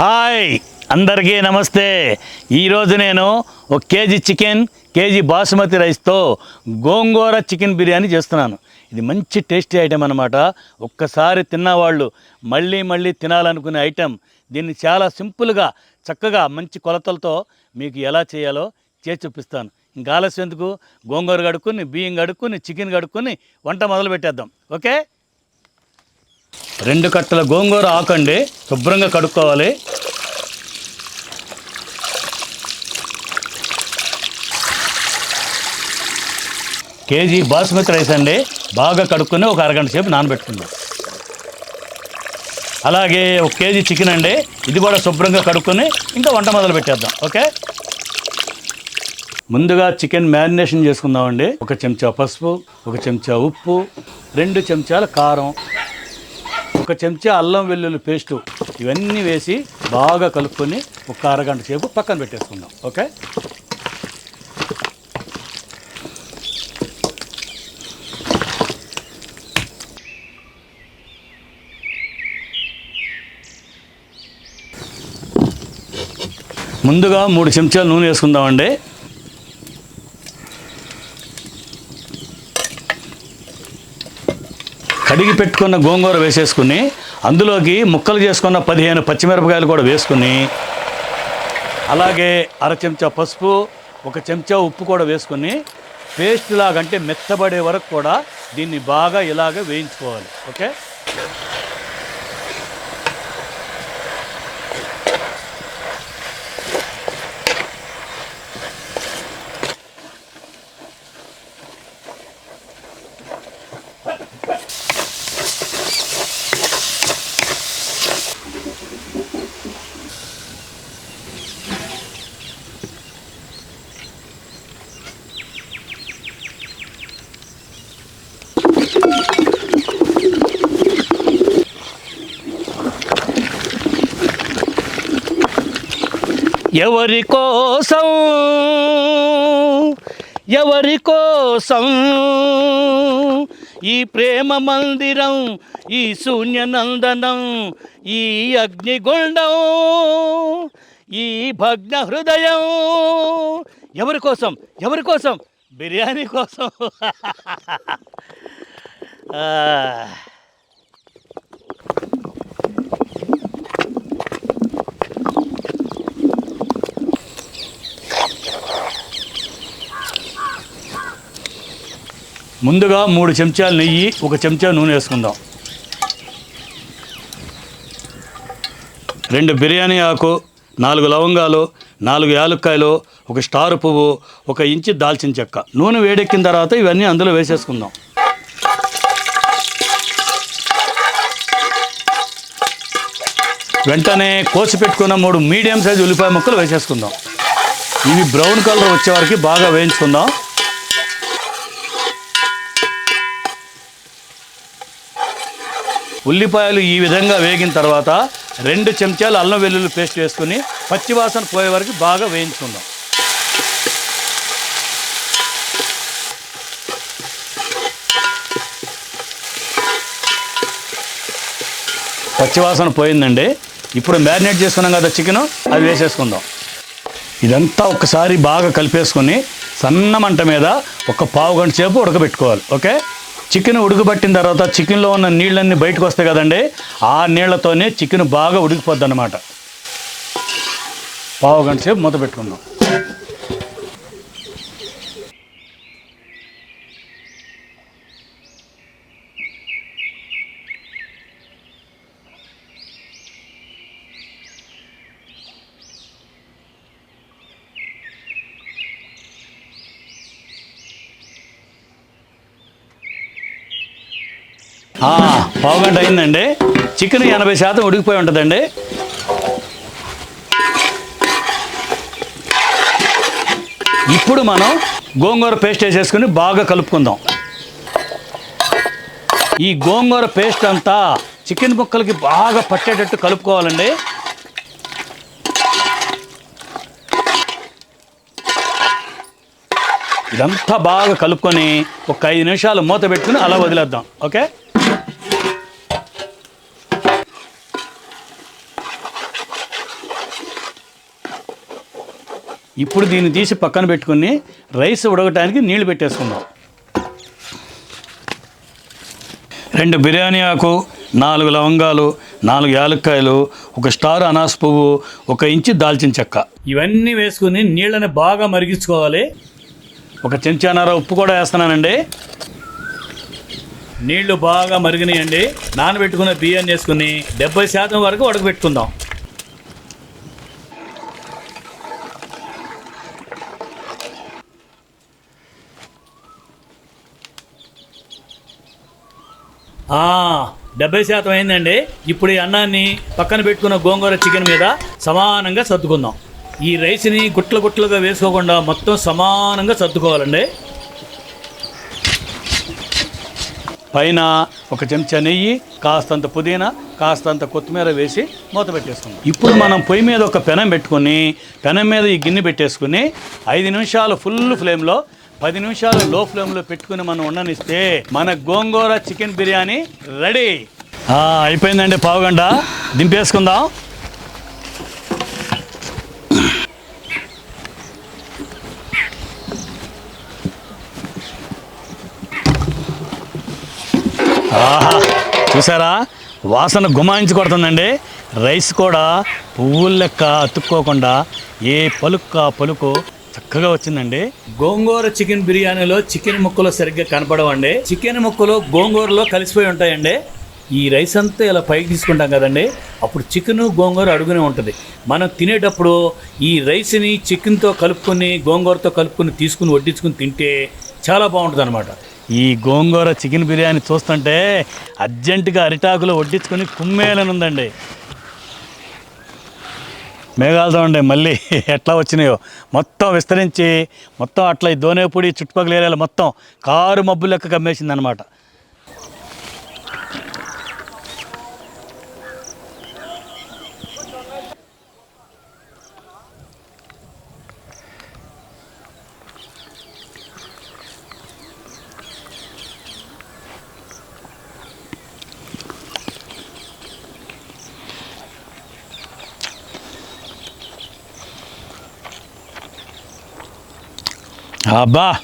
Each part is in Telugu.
హాయ్ అందరికీ నమస్తే. ఈరోజు నేను ఒక కేజీ చికెన్ కేజీ బాసుమతి రైస్తో గోంగూర చికెన్ బిర్యానీ చేస్తున్నాను. ఇది మంచి టేస్టీ ఐటెం అనమాట ఒక్కసారి తిన్నవాళ్ళు మళ్ళీ మళ్ళీ తినాలనుకునే ఐటెం దీన్ని చాలా సింపుల్గా చక్కగా మంచి కొలతలతో మీకు ఎలా చేయాలో చేసి చూపిస్తాను. ఇంకా ఆలస్యం ఎందుకు? గోంగూర కడుక్కొని బియ్యం కడుక్కొని చికెన్ కడుక్కొని వంట మొదలు పెట్టేద్దాం ఓకే? రెండు కట్టల గోంగూర ఆకండి శుభ్రంగా కడుక్కోవాలి. కేజీ బాస్మతి రైస్ అండి బాగా కడుక్కొని ఒక అరగంట సేపు నానబెట్టుకుందాం. అలాగే ఒక కేజీ చికెన్ అండి ఇది కూడా శుభ్రంగా కడుక్కొని ఇంకా వంట మొదలు పెట్టేద్దాం ఓకే? ముందుగా చికెన్ మ్యారినేషన్ చేసుకుందామండి. ఒక చెంచా పసుపు ఒక చెంచా ఉప్పు రెండు చెంచాల కారం. ఒక చెంచా అల్లం వెల్లుల్లి పేస్టు ఇవన్నీ వేసి బాగా కలుపుకొని ఒక అరగంట సేపు పక్కన పెట్టేసుకుందాం. ఓకే? ముందుగా మూడు చెంచాలు నూనె వేసుకుందామండి. కడిగి పెట్టుకున్న గోంగూర వేసేసుకుని అందులోకి ముక్కలు చేసుకున్న పదిహేను పచ్చిమిరపకాయలు కూడా వేసుకుని అలాగే అర చెంచా పసుపు ఒక చెంచా ఉప్పు కూడా వేసుకుని పేస్ట్ లాగంటే మెత్తబడే వరకు కూడా దీన్ని బాగా ఇలాగ వేయించుకోవాలి. ఓకే? ఎవరి కోసం? ఎవరి కోసం? ఈ ప్రేమ మందిరం ఈ శూన్యనందనం ఈ అగ్నిగుండం ఈ భగ్న హృదయం ఎవరి కోసం? ఎవరి కోసం? బిర్యానీ కోసం. ముందుగా మూడు చెంచాలు నెయ్యి ఒక చెంచా నూనె వేసుకుందాం. రెండు బిర్యానీ ఆకు నాలుగు లవంగాలు నాలుగు యాలక్కాయలు ఒక స్టార్ పువ్వు ఒక ఇంచి దాల్చిన చెక్క. నూనె వేడెక్కిన తర్వాత ఇవన్నీ అందులో వేసేసుకుందాం. వెంటనే కోసి పెట్టుకున్న మూడు మీడియం సైజు ఉల్లిపాయ ముక్కలు వేసేసుకుందాం. ఇవి బ్రౌన్ కలర్ వచ్చే వరకు బాగా వేయించుకుందాం. ఉల్లిపాయలు ఈ విధంగా వేగిన తర్వాత రెండు చెంచాలు అల్లం వెల్లుల్లి పేస్ట్ వేసుకుని పచ్చివాసన పోయే వరకు బాగా వేయించుకుందాం. పచ్చివాసన పోయిందండి. ఇప్పుడు మ్యారినేట్ చేసుకున్నాం కదా చికెన్ అది వేసేసుకుందాం. ఇదంతా ఒకసారి బాగా కలిపేసుకొని సన్న మంట మీద ఒక పావు గంట సేపు ఉడకబెట్టుకోవాలి ఓకే? చికెన్ ఉడకబట్టిన తర్వాత చికెన్లో ఉన్న నీళ్ళన్నీ బయటకు వస్తాయి కదండి ఆ నీళ్ళతోనే చికెన్ బాగా ఉడికిపోద్ది అనమాట పావు గంట సేపు మూత పెట్టుకుందాం. పావు గంట అయిందండి చికెన్ ఎనభై శాతం ఉడికిపోయి ఉంటుందండి. ఇప్పుడు మనం గోంగూర పేస్ట్ వేసేసుకుని బాగా కలుపుకుందాం. ఈ గోంగూర పేస్ట్ అంతా చికెన్ ముక్కలకి బాగా పట్టేటట్టు కలుపుకోవాలండి. ఇదంతా బాగా కలుపుకొని ఒక ఐదు నిమిషాలు మూత పెట్టుకుని అలా వదిలేద్దాం. ఓకే? ఇప్పుడు దీన్ని తీసి పక్కన పెట్టుకుని రైస్ ఉడకటానికి నీళ్ళు పెట్టేసుకుందాం. రెండు బిర్యానీ ఆకు నాలుగు లవంగాలు నాలుగు యాలక్కాయలు ఒక స్టార్ అనాస్ పువ్వు ఒక ఇంచు దాల్చిన చెక్క. ఇవన్నీ వేసుకుని నీళ్ళని బాగా మరిగించుకోవాలి. ఒక చెంచానార ఉప్పు కూడా వేస్తున్నానండి. నీళ్ళు బాగా మరిగినాయండి. నానబెట్టుకున్న బియ్యాన్ని వేసుకుని డెబ్బై శాతం వరకు ఉడకబెట్టుకుందాం. డెబ్బై శాతం అయిందండి. ఇప్పుడు ఈ అన్నాన్ని పక్కన పెట్టుకున్న గోంగూర చికెన్ మీద సమానంగా సర్దుకుందాం. ఈ రైస్ని గుట్ల గుట్లుగా వేసుకోకుండా మొత్తం సమానంగా సర్దుకోవాలండి. పైన ఒక చెంచా నెయ్యి కాస్తంత పుదీనా కాస్తంత కొత్తిమీర వేసి మూత పెట్టేసుకుందాం. ఇప్పుడు మనం పొయ్యి మీద ఒక పెనం పెట్టుకొని పెనం మీద ఈ గిన్నె పెట్టేసుకుని ఐదు నిమిషాలు ఫుల్ ఫ్లేమ్లో పది నిమిషాలు లో ఫ్లేమ్లో పెట్టుకుని మనం ఉండనిస్తే మన గోంగూర చికెన్ బిర్యానీ రెడీ. అయిపోయిందండి పావుగంట దింపేసుకుందాం. ఆహా చూసారా? వాసన గుమాయించి కొడుతుందండి. రైస్ కూడా పువ్వుల లెక్క అతుక్కోకుండా ఏ పలుక్క పలుకు చక్కగా వచ్చిందండి. గోంగూర చికెన్ బిర్యానీలో చికెన్ ముక్కలు సరిగ్గా కనపడవండి. చికెన్ ముక్కలు గోంగూరలో కలిసిపోయి ఉంటాయండి. ఈ రైస్ అంతా ఇలా పైకి తీసుకుంటాం కదండి. అప్పుడు చికెన్ గోంగూర అడుగునే ఉంటుంది. మనం తినేటప్పుడు ఈ రైస్ని చికెన్తో కలుపుకొని గోంగూరతో కలుపుకొని తీసుకుని వడ్డించుకుని తింటే చాలా బాగుంటుంది అనమాట ఈ గోంగూర చికెన్ బిర్యానీ చూస్తుంటే అర్జెంటుగా అరిటాకులో వడ్డించుకొని కుమ్మేలనుందండి మేఘాలతో ఉండే మళ్ళీ ఎట్లా వచ్చినాయో. మొత్తం విస్తరించి మొత్తం అట్లా ఈ దోనేపూడి చుట్టుపక్కల ఏరియాలో మొత్తం కారు మబ్బు లెక్క కమ్మేసింది అనమాట అబ్బా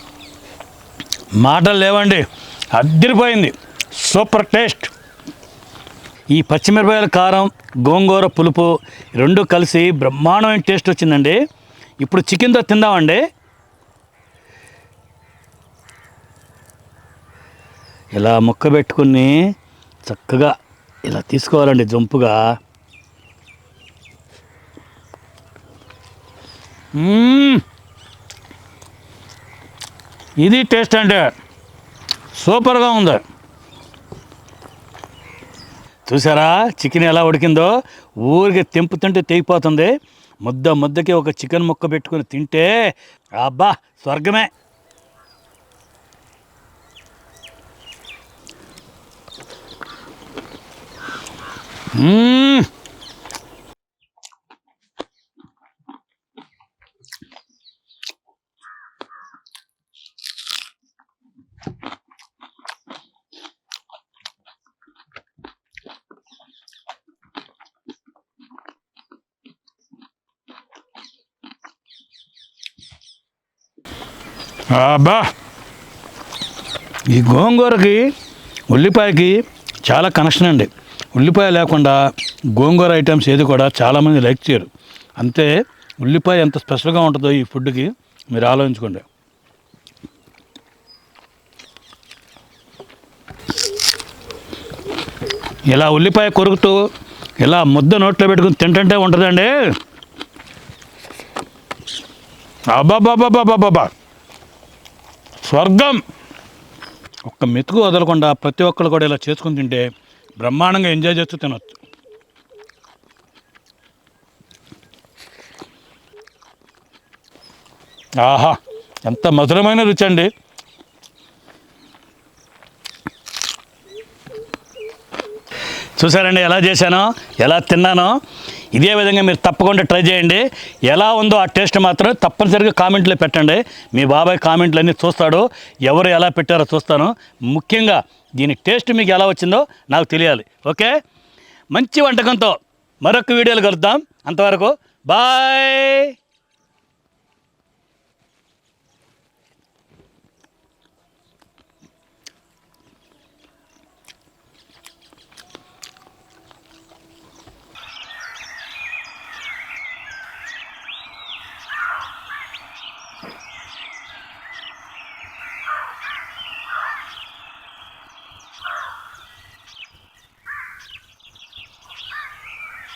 మాటలు లేవండి. అద్దరిపోయింది. Super taste. ఈ పచ్చిమిరపకాయల కారం గోంగూర పులుపు రెండు కలిసి బ్రహ్మాండమైన టేస్ట్ వచ్చిందండి. ఇప్పుడు చికెన్తో తిందామండి. ఇలా ముక్క పెట్టుకుని చక్కగా ఇలా తీసుకోవాలండి జంపుగా. Mmm. ఇది టేస్ట్ అంటే సూపర్గా ఉంది. చూసారా చికెన్ ఎలా ఉడికిందో? ఊరికి తెంపుతుంటే తెగిపోతుంది. ముద్ద ముద్దకి ఒక చికెన్ ముక్క పెట్టుకొని తింటే అబ్బా స్వర్గమే. Mmm. అబ్బా! ఈ గోంగూరకి ఉల్లిపాయకి చాలా కనెక్షన్ అండి. ఉల్లిపాయ లేకుండా గోంగూర ఐటమ్స్ ఏది కూడా చాలామంది లైక్ చేయరు. అంతే ఉల్లిపాయ ఎంత స్పెషల్గా ఉంటుందో ఈ ఫుడ్కి మీరు ఆలోచించుకోండి. ఇలా ఉల్లిపాయ కొరుకుతూ ఇలా ముద్ద నోట్లో పెట్టుకుని తింటుంటే ఉంటుందండి. అబ్బాబాబాబాబాబా స్వర్గం! ఒక్క మెతుకు వదలకుండా ప్రతి ఒక్కరు కూడా ఇలా చేసుకుని తింటే బ్రహ్మాండంగా ఎంజాయ్ చేస్తూ తినొచ్చు. ఆహా! ఎంత మధురమైన రుచి అండి. చూసారండి ఎలా చేశానో ఎలా తిన్నానో ఇదే విధంగా మీరు తప్పకుండా ట్రై చేయండి. ఎలా ఉందో ఆ టేస్ట్ మాత్రం తప్పనిసరిగా కామెంట్లో పెట్టండి. మీ బాబాయ్ కామెంట్లు అన్నీ చూస్తాడు. ఎవరు ఎలా పెట్టారో చూస్తాను. ముఖ్యంగా దీని టేస్ట్ మీకు ఎలా వచ్చిందో నాకు తెలియాలి. ఓకే? మంచి వంటకంతో మరొక వీడియోలు కలుద్దాం. అంతవరకు బాయ్!